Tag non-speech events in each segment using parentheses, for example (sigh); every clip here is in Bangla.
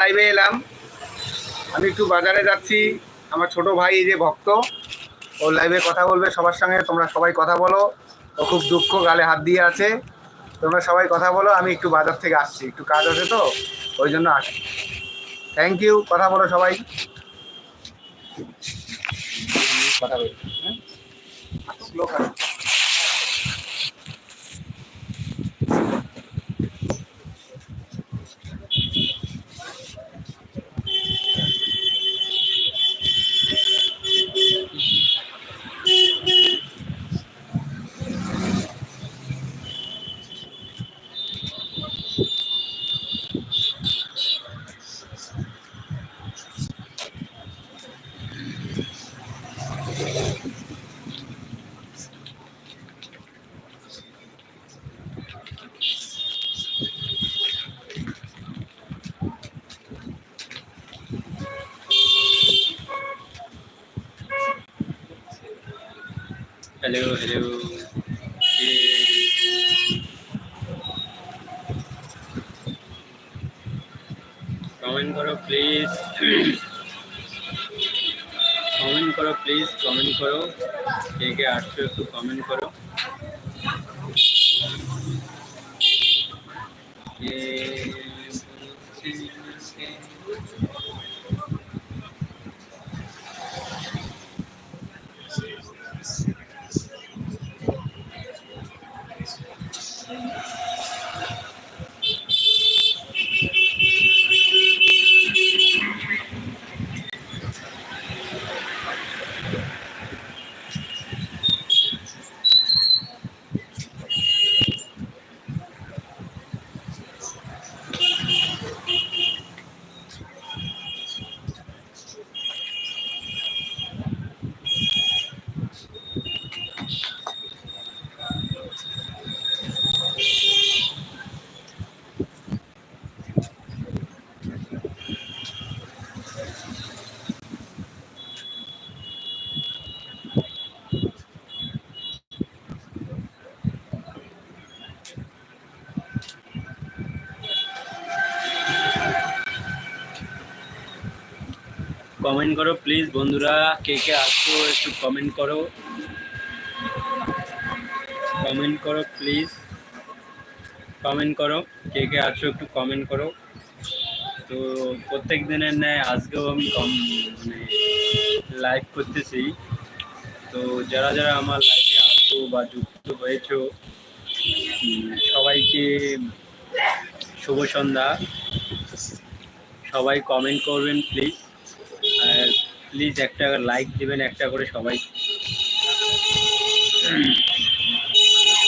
লাইভে এলাম। আমি একটু বাজারে যাচ্ছি। আমার ছোট ভাই এই যে ভক্ত ও লাইভে কথা বলবে সবার সঙ্গে তোমরা সবাই কথা বলো। ও খুব দুঃখ গালে হাত দিয়ে আছে। তোমরা সবাই কথা বলো আমি একটু বাজার থেকে আসছি। একটু কাজ আছে তো ওই জন্য আসি থ্যাংক ইউ কথা বলো সবাই। কথা বলি। হ্যাঁ? লোক আছে। হ্যালো হ্যালো কমেন্ট করো প্লিজ কমেন্ট করো প্লিজ কমেন্ট করো কে কে আসছো একটু কমেন্ট করো কে কমেন্ট করো প্লিজ বন্ধুরা, কে কে আসছো একটু কমেন্ট করো। কমেন্ট করো প্লিজ কমেন্ট করো, কে কে আছো, একটু কমেন্ট করো। তো প্রত্যেক দিনের ন্যায়, আজকেও আমি কম মানে লাইভ করতেছি। তো যারা যারা আমার লাইফে আসো বা যুক্ত হয়েছো সবাইকে শুভ সন্ধ্যা। সবাই কমেন্ট করবেন প্লিজ আর প্লিজ একটা লাইক দিবেন, একটা করে সবাই।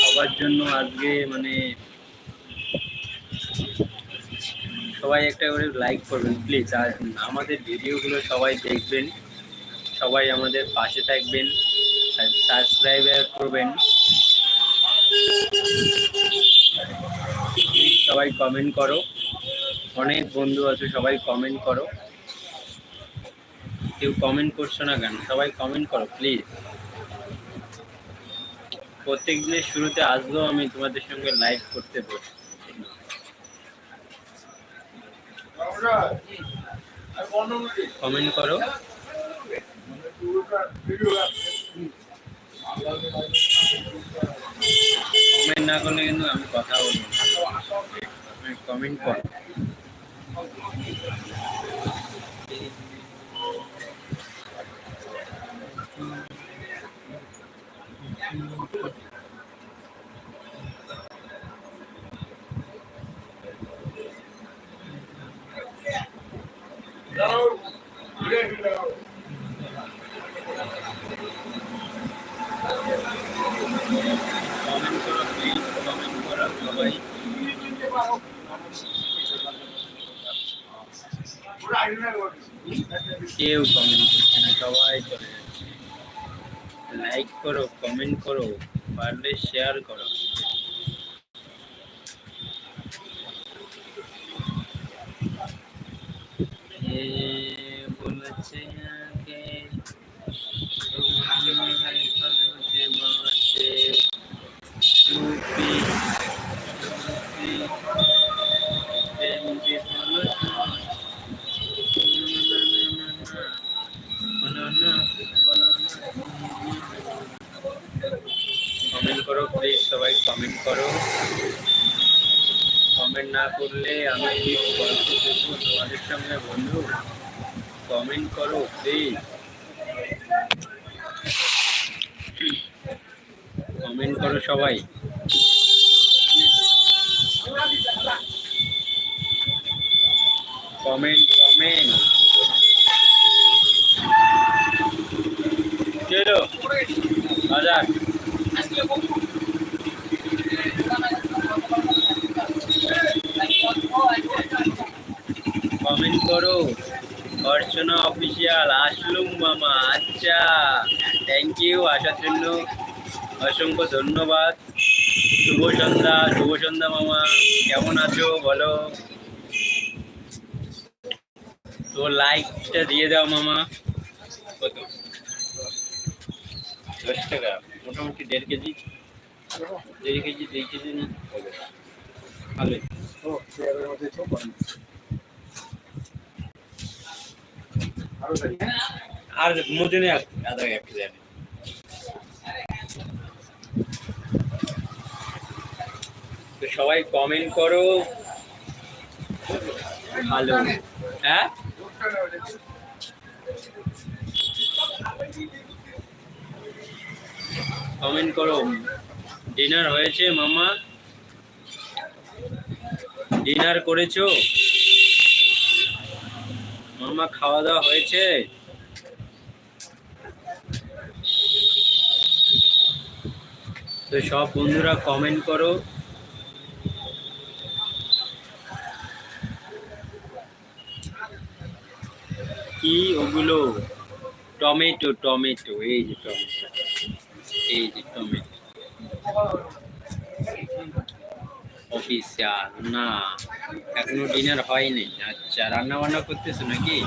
সবার জন্য আজকে মানে সবাই একটা করে লাইক করবেন প্লিজ আর আমাদের ভিডিওগুলো সবাই দেখবেন, সবাই আমাদের পাশে থাকবেন, আর সাবস্ক্রাইব করবেন। সবাই কমেন্ট করো। অনেক বন্ধু আছে, সবাই কমেন্ট করো। কেউ কমেন্ট করছ না কেন? সবাই কমেন্ট করো প্লিজ প্রত্যেক দিনের শুরুতে আসলেও আমি তোমাদের সঙ্গে লাইভ করতে বসি। কমেন্ট করো। কমেন্ট না করলে কিন্তু আমি কথা বলব কমেন্ট করো কমেন্ট করো প্লিজ কমেন্ট করো সবাই কেউ কমেন্ট করছে না সবাই চলে যাচ্ছে লাইক করো কমেন্ট করো। পারলে শেয়ার করো। বলেছে কমেন্ট করো। কমেন্ট না করলে আমি কি গল্প করব তোমাদের সঙ্গে, বন্ধু? কমেন্ট করো প্লিজ কমেন্ট করো সবাই। কমেন্ট কমেন্ট চলো বাজার। কমেন্ট করো। অর্চনা অফিসিয়াল আসলুম মামা আচ্ছা। থ্যাংক ইউ আসার জন্য অসংখ্য ধন্যবাদ। শুভ সন্ধ্যা শুভ সন্ধ্যা মামা, কেমন আছো বলো? তো লাইকটা দিয়ে দাও মামা। কত? দশ টাকা, মোটামুটি দেড় কেজি। দেড় কেজি দেড় কেজি হবে ভালোই। আরও। তো সবাই কমেন্ট করো। ভালো। হ্যাঁ? কমেন্ট করো। ডিনার হয়েছে মামা। ডিনার করেছ? মামা খাওয়া দাওয়া হয়েছে? তো সব বন্ধুরা কমেন্ট করো। কি ওগুলো? টমেটো টমেটো, এই যে টমেটো, এই যে টমেটো। অফিসিয়াল না, এখনও ডিনার হয়নি। আচ্ছা রান্না বান্না করতেছো নাকি?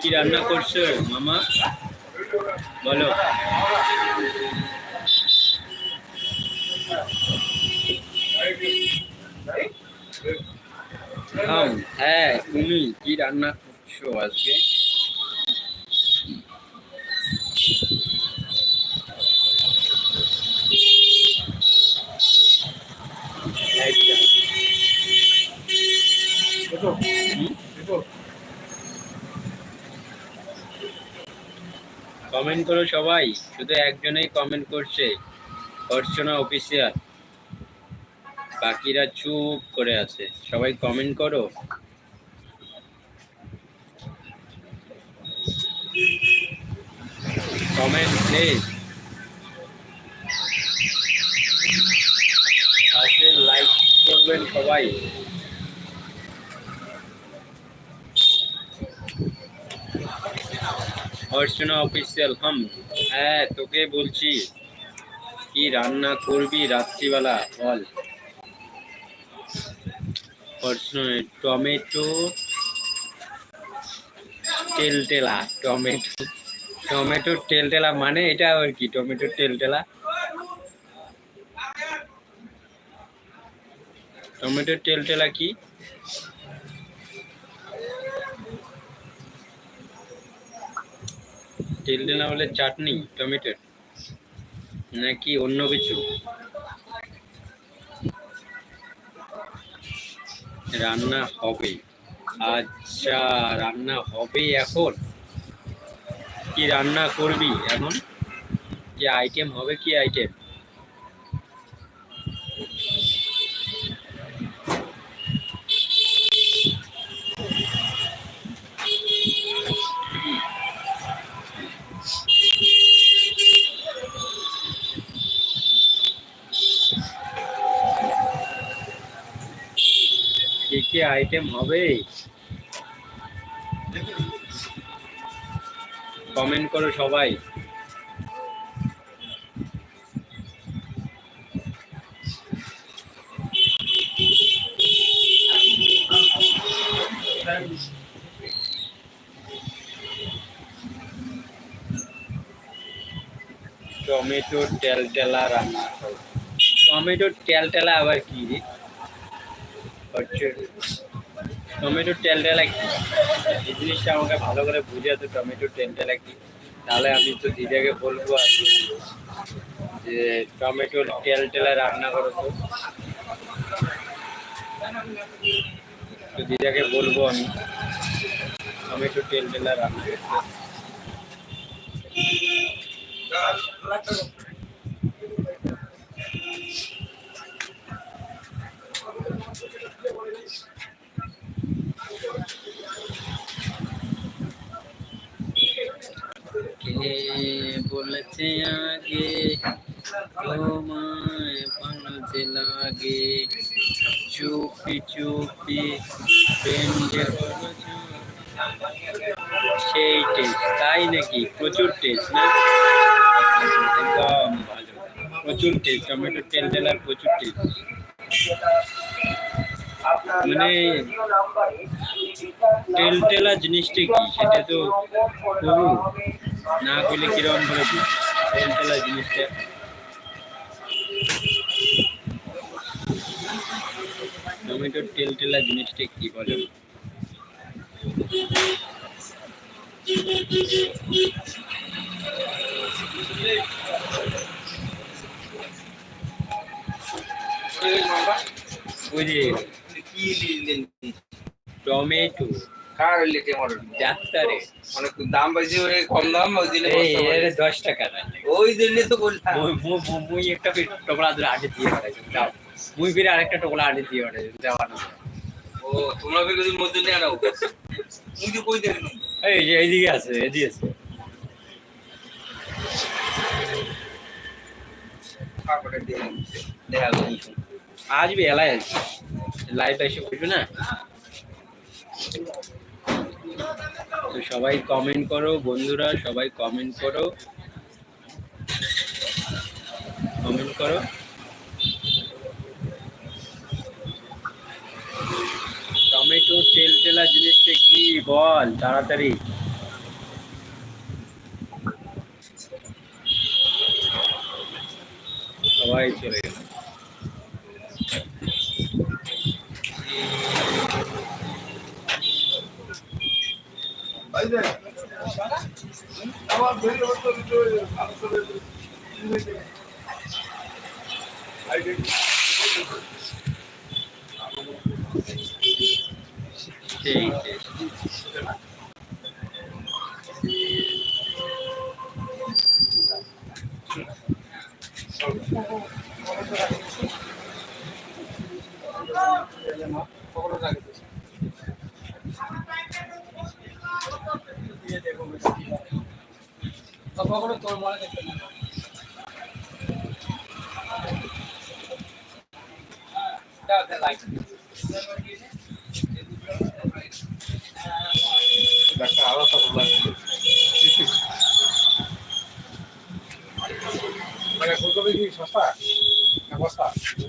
কি রান্না করছ, মামা? বলো। হ্যাঁ তুমি কি রান্না করছ আজকে লাইটটা। দেখো, হুম? দেখো। কমেন্ট করো সবাই, শুধু একজনেই কমেন্ট করছে, অর্চনা অফিসিয়াল বাকিরা চুপ করে আছে, সবাই কমেন্ট করো। কমেন্ট প্লিজ লাইক করবেন সবাই। অর্চনা অফিসিয়াল হাম হ্যাঁ তোকে বলছি। কি রান্না করবি রাত্রিবেলা? বল। টমেটো তেলটেলা টমেটো টমেটো তেলটেলা মানে এটা আর কি? টমেটো তেলটেলা টমেটো তেলটেলা কি? তেলটেলা হলে চাটনি টমেটোর নাকি অন্য কিছু? রান্না হবে। আচ্ছা রান্না হবে এখন? কি রান্না করবি এখন? কি আইটেম হবে কি আইটেম কি কি আইটেম হবে? কমেন্ট করো সবাই। টমেটো তেলটেলা রান্না। টমেটো তেলটেলা আবার কি রে? হচ্ছে টমেটো তেলটেলা কি এই জিনিসটা আমাকে ভালো করে বুঝে তো টমেটো তেলটেলা কি তাহলে আমি তো দিদাকে বলব আর যে টমেটোর তেল টেলা রান্না করো তো। তো দিদাকে বলব আমি টমেটো তেল টেলা রান্না করতে। বলেছে আগে, তোমায় ভালো যে লাগে। চুপি চুপি প্রেম সেই টেস্ট তাই নাকি? প্রচুর টেস্ট না? একদম ভালো। প্রচুর টেস্ট টমেটো তেল টেলার প্রচুর টেস্ট মানে তেল টেলা জিনিসটা কি? সেটা তো না করলে কীরকম ভাবে বুঝব? তেল টেলা জিনিসটা টমেটোর তেল টেলা জিনিসটা কি বলে টমেটো কার ডাক্তারে। অনেক দাম পাইছে ওরে কম দাম ওই দিলে এর দশ টাকা ওই দিলে তো বললাম। একটা ধরে আটে দিয়ে পাঠাইছি যাও। মুই ফিরে আরেকটা আটে দিয়ে পাঠাইছি যাওয়া না। ও তোমরা ফির যদি মধ্যে নিয়ে আনো তুই তো কই দেখলি এই যে এইদিকে আছে এদিকে আছে। আসবি এলাই আসবি লাইভ এসে করবি না তো সবাই কমেন্ট করো, বন্ধুরা, সবাই কমেন্ট করো। কমেন্ট করো। টমেটো তেল তেলা জিনিসটা কি বল, তাড়াতাড়ি। সবাই চলে সেই সেই মানে ফুলকপি কি সস্তা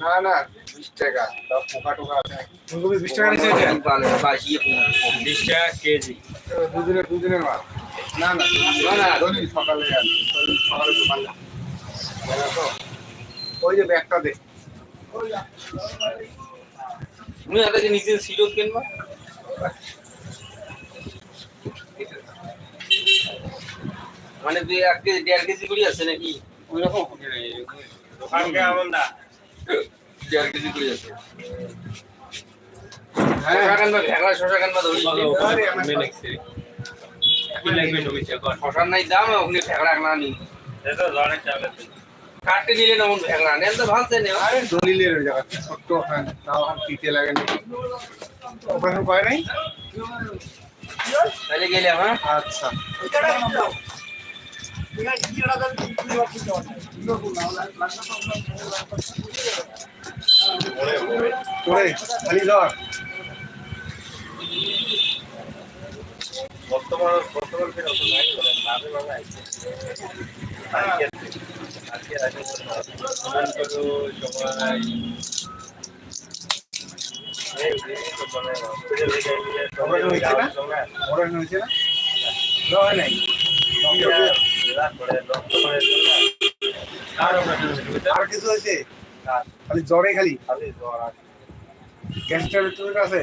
না না বিশ টাকা পোকা টোকা ফুলকপি বিশ টাকা বিশ টাকা কেজি দুদিনের দুদিনের মাল না না না সকালে। সকালে দোকান না। ওই যে ব্যাগটা দে তুমি একটা যে নিজে সিরপ কিনবা মানে এক কেজি দেড় কেজি করে আছে নাকি? ওই রকম দোকানকে আমল না দেড় কেজি করে আছে হ্যাঁ। শশা কানবা ভেগড়া কানবা ধরি শশার নাই দাম ওখানে ভেগড়া না নি কাটতে নিলে না মন নেন তো ভালতে আরে ছোট্ট তাও আর দিতে লাগে না। অপারেশন করে নাই? তাহলে গেলে হ্যাঁ? আচ্ছা। খালি বর্তমান বর্তমান ফিরে নাই করে মানে না হয়েছে আর হয়েছে কিছু হয়েছে খালি জ্বরে খালি খালি জ্বর আছে গ্যাস ট্যাবলেট আছে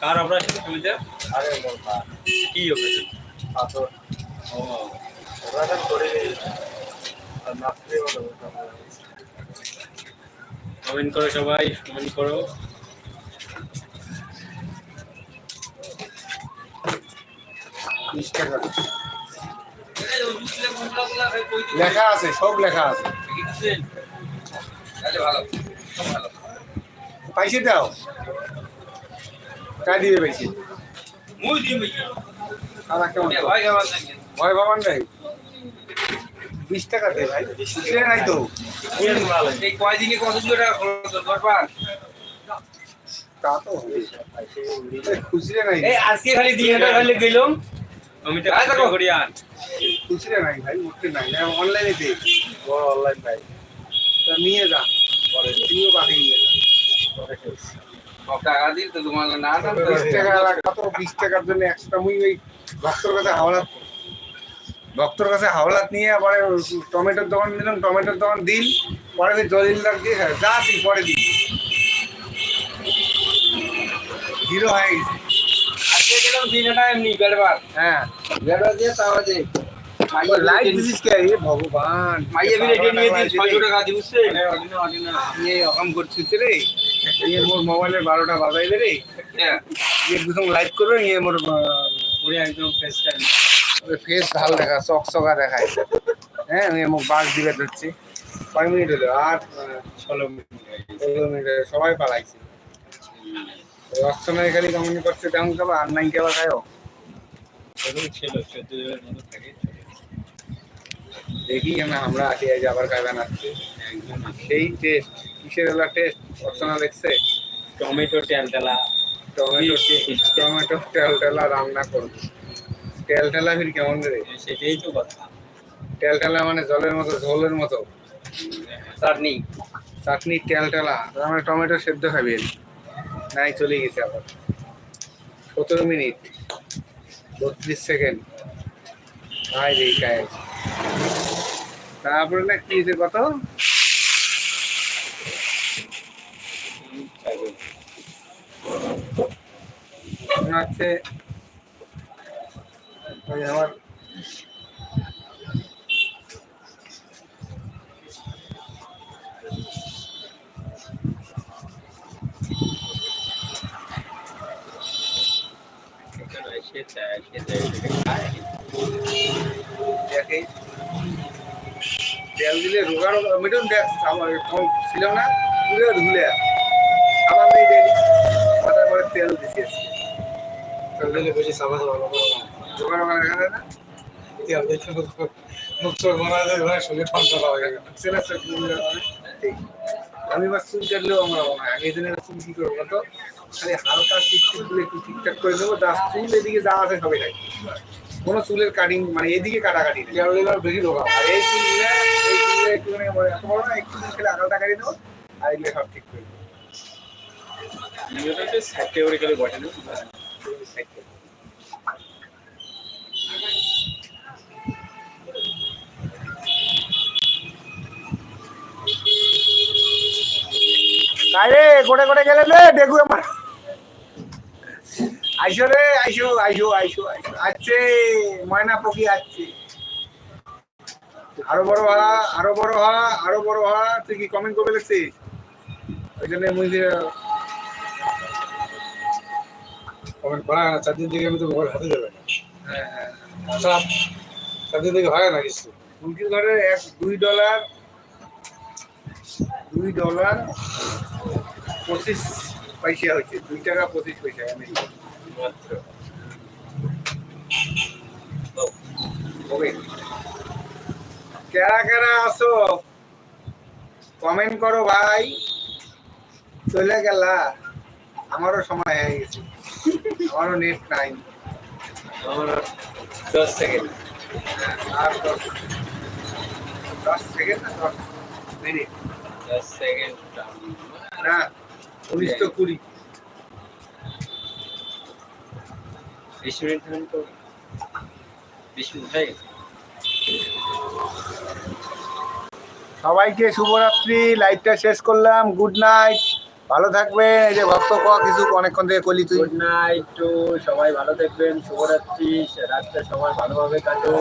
কার অপারেশন সুবিধা আরে কি পাথর। ও। কমেন্ট করো সবাই কমেন্ট করো? লেখা আছে সব লেখা আছে। পয়সা দাও। কাই দিবে নাকি ভয় পাবার নাই। বিশ টাকা দে ভাই। খুচরে নাই তো। এই কয়দিনে কতগুলো টাকা খরচ হলো? তা তো খুচরে নাই। এই আজকে খালি দুই হাজার খালি গেলাম আমি তো দেখো। করি আর। খুচরে নাই ভাই উঠতে নাই। অনলাইনে দে। বড় অনলাইন ভাই। তা নিয়ে যা। পরে তুইও বাকি নিয়ে যা। টাকা দিন তো তোমার। না না বিশ টাকা রাখা তো বিশ টাকার জন্য একশোটা মুই ওই ভক্তর কাছে হাওলাত ভক্তর কাছে হাওলাত নিয়ে পরে টমেটোর দোকান দিলাম টমেটোর দোকান দিন পরে ওই দলিল লাখ দিয়ে। যা তুই পরে দিন। হিরো হয়ে গেছে। আজকে গেলাম তিন এমনি বেড়বার। হ্যাঁ বেড়বার দিয়ে তাও যে লাইট দিছিস কে এ ভগবান। মাইয়ে বিলে এটা নিয়ে টাকা দি করছিস রে। মোর মোবাইলের বারোটা বাজাইবে রে। হ্যাঁ। দুজন লাইভ করবে মোর পুরো একদম ফেস টাইম ফেস ভালো দেখা চকচকা দেখায়। হ্যাঁ নিয়ে মুখ বাস দিবে ধরছি। কয় মিনিট হলো? আর ষোলো মিনিট। ষোলো মিনিট সবাই পালাইছে। অর্চনায় খালি কমেন্ট করছে তেমন খাবার আর নাই খাবার খায়ও। দেখি না আমরা আসি আজ আবার খাই বানাচ্ছে। সেই টেস্ট কিসের এলা টেস্ট অর্চনা দেখছে টমেটো টেলটেলা টমেটো (laughs) টমেটো তেল টেলা রান্না করব। তেল টেলা ফির কেমন রে সেটাই তো কথা। তেল টেলা মানে জলের মতো ঝোলের মতো। চাটনি। চাটনি তেল টেলা তার মানে টমেটো সেদ্ধ খাবেন নাই চলে গেছে আবার। সতেরো মিনিট। বত্রিশ সেকেন্ড। হাই রে কাজ। তারপরে না কি হয়েছে কত? হচ্ছে ওই আমার সেটাই সেটাই সেটাই খায় দেখে তেল দিলে রোগার মিটুন দেখ আমার ফোন ছিল না পুরো ধুলে। সাবান নেই দেয়নি। মাথার পরে তেল দিছি। তেল দিলে বেশি সাবান ভালো আমি চুল কাটলেও আমরা আগে চুল কি করব তো খালি হালকা চিপগুলো একটু ঠিকঠাক করে দেবো যা চুল এদিকে যা আছে সবাই রাখি কোনো চুলের কাটিং মানে এদিকে কাটাকাটি নেই। বেশি রোগা আর এই চুলগুলো এই চুলগুলো একটুখানি আমার এত বড় না একটু খেলে আগালটা কাটি দেবো আর এগুলো সব ঠিক করে দেবো সাইডে না আরে কোটে কোটে গেলে রে দেখু আমার আইসো রে আইসো আইসো আইসো আইসো। আছে ময়না পকি আছে আরও বড় হা আরও বড় হা আরও বড় হা তুই কি কমেন্ট করবে লিখছিস? ওই জন্য মুই কমেন্ট করা না চার দিন থেকে আমি তো মোবাইল হাতে দেবে না হ্যাঁ হ্যাঁ। চার চার দিন থেকে হয় না কিছু? মুরগির ঘরে এক দুই ডলার দুই ডলার পঁচিশ পয়সা হয়েছে দুই টাকা পঁচিশ পয়সা হবে। কেরা কেরা আসো কমেন্ট করো ভাই। চলে গেলা। আমারও সময় হয়ে গেছে। আমারও নেট নাই। আমার দশ সেকেন্ড আর দশ দশ সেকেন্ড না দশ মিনিট দশ সেকেন্ড না। কুড়ি। তো বিশ হয়ে গেছে সবাইকে শুভরাত্রি লাইভটা শেষ করলাম। গুড নাইট ভালো থাকবেন। এই যে ভক্ত ক কিছু অনেকক্ষণ থেকে কলি তুই। গুড নাইট টু সবাই ভালো থাকবেন। শুভরাত্রি। রাতটা সবাই ভালোভাবে কাটো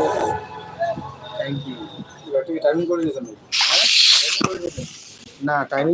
থ্যাংক ইউ টাইমিং করে দিয়েছেন না টাইমিং